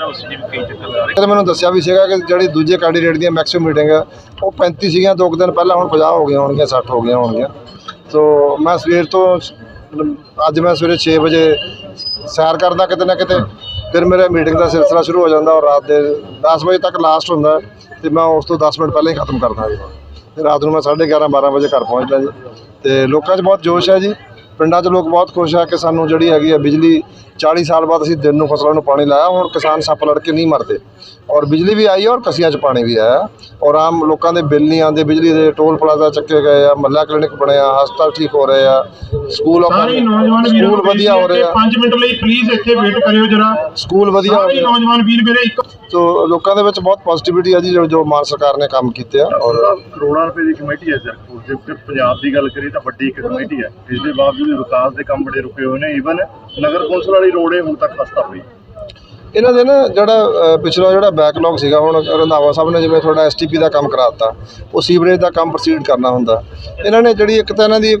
ਜਿਹੜਾ ਉਸ ਦੀ ਕਈ ਚੱਕਰ ਲਾ ਰਹੇ। ਤੇ ਮੈਨੂੰ ਦੱਸਿਆ ਵੀ ਸੀਗਾ ਕਿ ਜਿਹੜੀ ਦੂਜੇ ਕੈਂਡੀਡੇਟ ਦੀਆਂ ਮੈਕਸਿਮਮ ਮੀਟਿੰਗ ਆ, ਉਹ 35 ਸੀਗੀਆਂ, ਦੋ ਕੁ ਦਿਨ ਪਹਿਲਾਂ ਹੁਣ 50 ਹੋ ਗਈਆਂ ਹੋਣਗੀਆਂ 60 ਹੋ ਗਈਆਂ ਹੋਣਗੀਆਂ। ਸੋ ਮੈਂ ਸਵੇਰ ਤੋਂ ਅੱਜ ਮੈਂ ਸਵੇਰੇ 6 ਵਜੇ ਸੈਰ ਕਰਦਾ ਕਿਤੇ ਨਾ ਕਿਤੇ, ਫਿਰ ਮੇਰਾ ਮੀਟਿੰਗ ਦਾ ਸਿਲਸਿਲਾ ਸ਼ੁਰੂ ਹੋ ਜਾਂਦਾ ਔਰ ਰਾਤ ਦੇ 10 ਵਜੇ ਤੱਕ ਲਾਸਟ ਹੁੰਦਾ ਹੈ ਤੇ ਮੈਂ ਉਸ ਤੋਂ 10 ਮਿੰਟ ਪਹਿਲਾਂ ਹੀ ਖਤਮ ਕਰਦਾ ਜੀ। ਰਾਤ ਨੂੰ ਮੈਂ 11:30 12 ਵਜੇ ਘਰ ਪਹੁੰਚਦਾ ਜੀ। ਤੇ ਲੋਕਾਂ 'ਚ ਬਹੁਤ ਜੋਸ਼ ਹੈ ਜੀ। ਪਿੰਡਾਂ 'ਚ ਲੋਕ ਬਹੁਤ ਖੁਸ਼ ਆ ਕਿ ਸਾਨੂੰ ਜਿਹੜੀ ਹੈਗੀ ਹੈ ਬਿਜਲੀ 40 ਸਾਲ ਬਾਅਦ ਅਸੀਂ ਦਿਨ ਨੂੰ ਫਸਲਾਂ ਨੂੰ ਪਾਣੀ ਲਾਇਆ ਹੁਣ ਕਿਸਾਨ ਸੱਪ ਲੜ ਕੇ ਨਹੀਂ ਮਰਦੇ। ਔਰ ਬਿਜਲੀ ਵੀ ਆਈ ਔਰ ਕਸੀਆਂ 'ਚ ਪਾਣੀ ਵੀ ਆਇਆ। ਔਰ ਆਮ ਲੋਕਾਂ ਦੇ ਬਿੱਲ ਨਹੀਂ ਆਉਂਦੇ ਬਿਜਲੀ ਦੇ ਟੋਲ ਪਲਾਜ਼ਾ ਚੱਕੇ ਗਏ ਆ ਮੱਲਾ ਕਲੀਨਿਕ ਬਣਿਆ ਹਸਪਤਾਲ ਠੀਕ ਹੋ ਰਹੇ ਆ ਸਕੂਲ ਸਾਰੇ ਨੌਜਵਾਨ ਵੀਰਾਂ ਸਕੂਲ ਵਧੀਆ ਹੋ ਰਹੇ ਆ। 5 ਮਿੰਟ ਲਈ ਪਲੀਜ਼ ਇੱਥੇ ਵੇਟ ਕਰਿਓ ਜਰਾ। ਸਕੂਲ ਵਧੀਆ ਹੋ ਰਹੇ ਆ। ਨੌਜਵਾਨ ਵੀਰ ਮੇਰੇ ਇੱਕ ਸੋ ਲੋਕਾਂ ਦੇ ਵਿੱਚ ਬਹੁਤ ਪੋਜ਼ਿਟਿਵਿਟੀ ਆ ਜੀ ਜੋ ਮਾਨ ਸਰਕਾਰ ਨੇ ਕੰਮ ਕੀਤੇ ਆ ਔਰ ਕਰੋੜਾਂ ਰੁਪਏ ਦੀ ਕਮੇਟੀ ਹੈ ਸਰ ਜੇ ਪੰਜਾਬ ਦੀ ਗੱਲ ਕਰੀਏ ਤਾਂ ਵੱਡੀ ਇੱਕ ਕਮੇਟੀ ਹੈ। ਇਸ ਦੇ ਬਾਵਜੂਦ ਵਿਕਾਸ ਦੇ ਕੰਮ ਬੜੇ ਰੁਕੇ ਹੋਏ ਨੇ ਈਵਨ ਨਗਰ ਕੌਂਸਲ ਵਾਲੀ ਰੋਡ ਇਹ ਹੁਣ ਤੱਕ ਖਸਤਾ ਪਈ ਇਹਨਾਂ ਦੇ ਨਾ ਜਿਹੜਾ ਪਿਛਲਾ ਜਿਹੜਾ ਬੈਕਲੌਗ ਸੀਗਾ, ਹੁਣ ਰੰਧਾਵਾ ਸਾਹਿਬ ਨੇ ਜਿਵੇਂ ਤੁਹਾਡਾ ਐਸਟੀਪੀ ਦਾ ਕੰਮ ਕਰਾਤਾ, ਉਹ ਸੀਵਰੇਜ ਦਾ ਕੰਮ ਪ੍ਰੋਸੀਡ ਕਰਨਾ ਹੁੰਦਾ। ਇਹਨਾਂ ਨੇ ਜਿਹੜੀ ਇੱਕ ਤਾਂ ਇਹਨਾਂ ਦੀ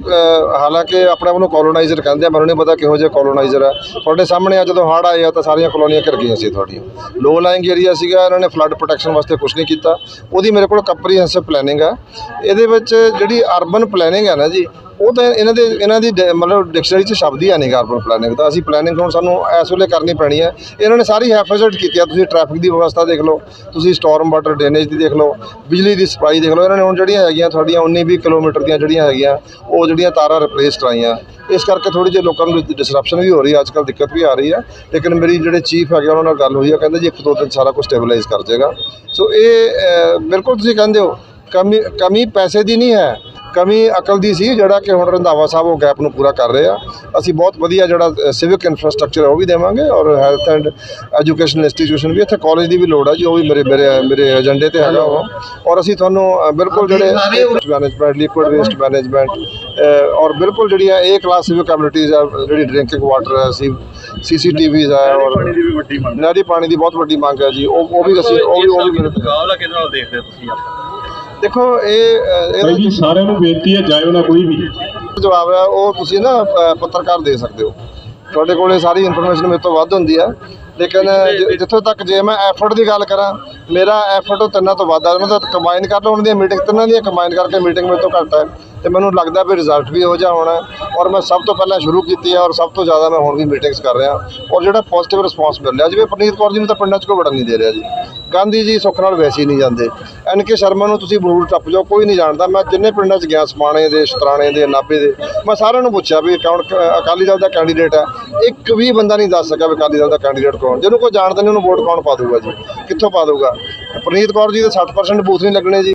ਹਾਲਾਂਕਿ ਆਪਣੇ ਆਪ ਨੂੰ ਕੋਲੋਨਾਈਜ਼ਰ ਕਹਿੰਦੇ ਆ ਮੈਨੂੰ ਨਹੀਂ ਪਤਾ ਕਿਹੋ ਜਿਹਾ ਕੋਲੋਨਾਈਜ਼ਰ ਆ। ਤੁਹਾਡੇ ਸਾਹਮਣੇ ਆ, ਜਦੋਂ ਹੜ੍ਹ ਆਏ ਆ, ਤਾਂ ਸਾਰੀਆਂ ਕਲੋਨੀਆਂ ਘਿਰ ਗਈਆਂ ਸੀ ਤੁਹਾਡੀਆਂ। ਲੋ ਲਾਇੰਗ ਏਰੀਆ ਸੀਗਾ, ਇਹਨਾਂ ਨੇ ਫਲੱਡ ਪ੍ਰੋਟੈਕਸ਼ਨ ਵਾਸਤੇ ਕੁਝ ਨਹੀਂ ਕੀਤਾ। ਉਹਦੀ ਮੇਰੇ ਕੋਲ ਕੰਪਰੀਹੈਂਸਿਵ ਪਲੈਨਿੰਗ ਆ। ਇਹਦੇ ਵਿੱਚ ਜਿਹੜੀ ਅਰਬਨ ਪਲੈਨਿੰਗ ਹੈ ਨਾ ਜੀ ਉਹ ਤਾਂ ਇਹਨਾਂ ਦੇ ਇਹਨਾਂ ਦੀ ਡ- ਮਤਲਬ ਡਿਕਸ਼ਨਰੀ 'ਚ ਸ਼ਬਦ ਹੀ ਹੈ ਨਹੀਂ ਅਰਬਨ ਪਲੈਨਿੰਗ ਦਾ। ਅਸੀਂ ਪਲੈਨਿੰਗ ਹੁਣ ਸਾਨੂੰ ਇਸ ਵੇਲੇ ਕਰਨੀ ਪੈਣੀ ਹੈ। ਇਹਨਾਂ ਨੇ ਸਾਰੀ ਹੈਫਾਜ਼ਤ ਕੀਤੀ ਆ। ਤੁਸੀਂ ਟ੍ਰੈਫਿਕ ਦੀ ਵਿਵਸਥਾ ਦੇਖ ਲਓ। ਤੁਸੀਂ ਸਟਾਰਮ ਵਾਟਰ ਡਰੇਨੇਜ ਦੀ ਦੇਖ ਲਓ। ਬਿਜਲੀ ਦੀ ਸਪਲਾਈ ਦੇਖ ਲਓ। ਇਹਨਾਂ ਨੇ ਹੁਣ ਜਿਹੜੀਆਂ ਹੈਗੀਆਂ ਤੁਹਾਡੀਆਂ 19 20 ਕਿਲੋਮੀਟਰ ਦੀਆਂ ਜਿਹੜੀਆਂ ਹੈਗੀਆਂ ਉਹ ਜਿਹੜੀਆਂ ਤਾਰਾਂ ਰਿਪਲੇਸ ਕਰਾਈਆਂ। ਇਸ ਕਰਕੇ ਥੋੜੀ ਜਿਹੀ ਲੋਕਾਂ ਨੂੰ ਡਿਸਰਪਸ਼ਨ ਵੀ ਹੋ ਰਹੀ ਹੈ ਅੱਜ ਕੱਲ੍ਹ ਦਿੱਕਤ ਵੀ ਆ ਰਹੀ ਹੈ ਲੇਕਿਨ ਮੇਰੀ ਜਿਹੜੇ ਚੀਫ ਹੈਗੇ ਉਹਨਾਂ ਨਾਲ ਗੱਲ ਹੋਈ ਹੈ ਕਹਿੰਦੇ ਜੀ ਇੱਕ ਦੋ ਦਿਨ ਸਾਰਾ ਕੁਝ ਸਟੇਬਲਾਈਜ਼ ਕਰ ਜਾਏਗਾ। ਸੋ ਇਹ ਅ, ਬਿਲਕੁਲ ਤੁਸੀਂ ਕਹਿੰਦੇ ਹੋ। ਕਮੀ ਕਮੀ ਪੈਸੇ ਦੀ ਨਹੀਂ ਹੈ। ਕਮੀ ਅਕਲ ਦੀ ਸੀ ਜਿਹੜਾ ਕਿ ਹੁਣ ਰੰਧਾਵਾ ਸਾਹਿਬ ਉਹ ਗੈਪ ਨੂੰ ਪੂਰਾ ਕਰ ਰਹੇ ਆ। ਅਸੀਂ ਬਹੁਤ ਵਧੀਆ ਜਿਹੜਾ ਸਿਵਿਕ ਇਨਫਰਾਸਟ੍ਰਕਚਰ ਉਹ ਵੀ ਦੇਵਾਂਗੇ ਔਰ ਹੈਲਥ ਐਂਡ ਐਜੂਕੇਸ਼ਨ ਇੰਸਟੀਟਿਊਸ਼ਨ ਵੀ ਇੱਥੇ ਕਾਲਜ ਦੀ ਵੀ ਲੋੜ ਹੈ ਜੀ ਉਹ ਵੀ ਮੇਰੇ ਮੇਰੇ ਮੇਰੇ ਏਜੰਡੇ ਤੇ ਹੈਗਾ ਉਹ। ਔਰ ਅਸੀਂ ਤੁਹਾਨੂੰ ਬਿਲਕੁਲ ਜਿਹੜੇ ਮੈਨੇਜਮੈਂਟ ਲਿਕੁਇਡ ਵੇਸਟ ਮੈਨੇਜਮੈਂਟ ਔਰ ਬਿਲਕੁਲ ਜਿਹੜੀਆਂ ਏ ਕਲਾਸ ਸਿਵਿਕ ਕਮਿਊਨਿਟੀਜ਼ ਆ ਜਿਹੜੀ ਡਰਿੰਕਿੰਗ ਵਾਟਰ ਹੈ ਸੀ ਸੀਸੀਟੀਵੀਜ਼ ਹੈ ਔਰ ਪਾਣੀ ਦੀ ਵੀ ਵੱਡੀ ਮੰਗ। ਹੈ। ਨਹਿਰੀ ਪਾਣੀ ਦੀ ਬਹੁਤ ਵੱਡੀ ਮੰਗ ਹੈ ਜੀ ਉਹ ਉਹ ਵੀ ਅਸੀਂ ਉਹ ਵੀ ਉਹ ਵੀ ਮੇਰੇ ਮੁਕਾਬਲਾ ਕਿਹਦੇ ਨਾਲ ਦੇਖਦੇ ਤੁਸੀਂ ਦੇਖੋ ਇਹ ਇਹਦਾ ਭਾਈ ਜੀ ਸਾਰਿਆਂ ਨੂੰ ਬੇਨਤੀ ਹੈ ਜਾਇਓ ਨਾ ਕੋਈ ਵੀ। ਜਵਾਬ ਹੈ ਉਹ ਤੁਸੀਂ ਨਾ ਅ, ਪੱਤਰਕਾਰ ਦੇ ਸਕਦੇ ਹੋ। ਤੁਹਾਡੇ ਕੋਲੇ ਸਾਰੀ ਇਨਫੋਰਮੇਸ਼ਨ ਮੇਰੇ ਤੋਂ ਵੱਧ ਹੁੰਦੀ ਹੈ। ਲੇਕਿਨ ਜ- ਜਿੱਥੋਂ ਤੱਕ ਜੇ ਮੈਂ ਐਫਰਟ ਦੀ ਗੱਲ ਕਰਾਂ ਮੇਰਾ ਐਫਰਟ ਉਹ ਤਿੰਨਾਂ ਤੋਂ ਵੱਧ ਹੈ ਉਹਨਾਂ ਦਾ ਕੰਬਾਈਨ ਕਰ ਲਓ ਉਹਨਾਂ ਦੀਆਂ ਮੀਟਿੰਗ ਤਿੰਨਾਂ ਦੀਆਂ ਕੰਬਾਈਨ ਕਰਕੇ ਮੀਟਿੰਗ ਮੇਰੇ ਤੋਂ ਘੱਟ ਹੈ ਤੇ ਮੈਨੂੰ ਲੱਗਦਾ ਵੀ ਰਿਜ਼ਲਟ ਵੀ ਹੋ ਜਾ ਹੋਣਾ। ਹੈ। ਔਰ ਮੈਂ ਸਭ ਤੋਂ ਪਹਿਲਾਂ ਸ਼ੁਰੂ ਕੀਤੀ ਹੈ ਔਰ ਸਭ ਤੋਂ ਜ਼ਿਆਦਾ ਮੈਂ ਹੁਣ ਵੀ ਮੀਟਿੰਗਸ ਕਰ ਰਿਹਾ। ਔਰ ਜਿਹੜਾ ਪੋਜ਼ਿਟਿਵ ਰਿਸਪਾਂਸ ਮਿਲ ਰਿਹਾ ਜਿਵੇਂ ਪ੍ਰਨੀਤ ਕੌਰ ਜੀ ਨੂੰ ਤਾਂ ਪਿੰਡਾਂ 'ਚ ਕੋਈ ਵੜਨ ਨਹੀਂ ਦੇ ਰਿਹਾ ਜੀ। ਗਾਂਧੀ ਜੀ ਸੁੱਖ ਨਾਲ ਵੈਸੇ ਹੀ ਨਹੀਂ ਜਾਂਦੇ। ਐਨ ਕੇ ਸ਼ਰਮਾ ਨੂੰ ਤੁਸੀਂ ਬਰੂਰ ਟੱਪ ਜਾਓ, ਕੋਈ ਨਹੀਂ ਜਾਣਦਾ। ਮੈਂ ਜਿੰਨੇ ਪਿੰਡਾਂ 'ਚ ਗਿਆ, ਸਮਾਣੇ ਦੇ, ਸ਼ਤਰਾਣੇ ਦੇ, ਨਾਭੇ ਦੇ, ਮੈਂ ਸਾਰਿਆਂ ਨੂੰ ਪੁੱਛਿਆ ਵੀ ਕੌਣ ਕ- ਅਕਾਲੀ ਦਲ ਦਾ ਕੈਂਡੀਡੇਟ ਹੈ। ਇੱਕ ਵੀ ਬੰਦਾ ਨਹੀਂ ਦੱਸ ਸਕਿਆ ਵੀ ਅਕਾਲੀ ਦਲ ਦਾ ਕੈਂਡੀਡੇਟ ਕੌਣ। ਜਿਹਨੂੰ ਕੋਈ ਜਾਣਦਾ ਨਹੀਂ, ਉਹਨੂੰ ਵੋਟ ਕੌਣ ਪਾ ਦੂਗਾ ਜੀ? ਕਿੱਥੋਂ ਪਾ ਦੂਗਾ ਪ੍ਰਨੀਤ ਕੌਰ ਜੀ ਦੇ 60% ਬੂਥ ਨਹੀਂ ਲੱਗਣੇ ਜੀ।